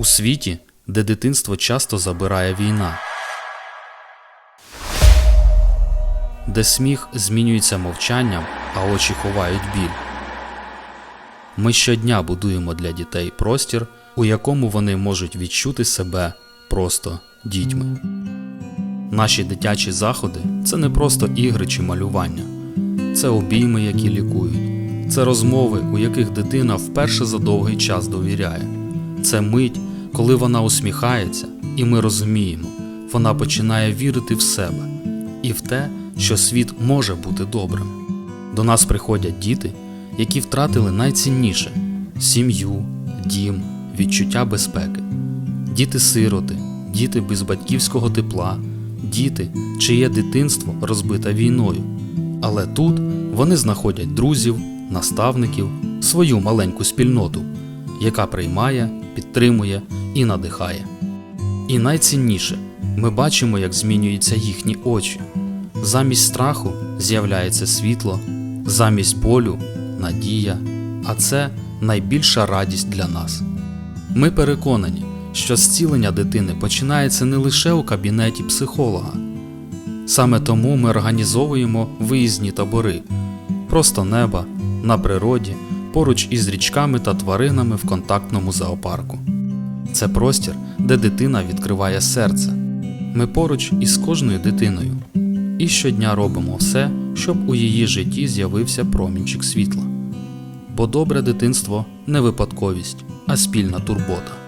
У світі, де дитинство часто забирає війна, де сміх змінюється мовчанням, а очі ховають біль. Ми щодня будуємо для дітей простір, у якому вони можуть відчути себе просто дітьми. Наші дитячі заходи це не просто ігри чи малювання, це обійми, які лікують, це розмови, у яких дитина вперше за довгий час довіряє. Це мить, коли вона усміхається, і ми розуміємо, вона починає вірити в себе і в те, що світ може бути добрим. До нас приходять діти, які втратили найцінніше сім'ю, дім, відчуття безпеки, діти-сироти, діти без батьківського тепла, діти, чиє дитинство розбите війною. Але тут вони знаходять друзів, наставників, свою маленьку спільноту, яка приймає, підтримує і надихає. І найцінніше, ми бачимо, як змінюються їхні очі. Замість страху з'являється світло, замість болю надія, а це найбільша радість для нас. Ми переконані, що зцілення дитини починається не лише у кабінеті психолога. Саме тому ми організовуємо виїзні табори просто неба, на природі, поруч із річками та тваринами в контактному зоопарку. Це простір, де дитина відкриває серце. Ми поруч із кожною дитиною і щодня робимо все, щоб у її житті з'явився промінчик світла. Бо добре дитинство не випадковість, а спільна турбота.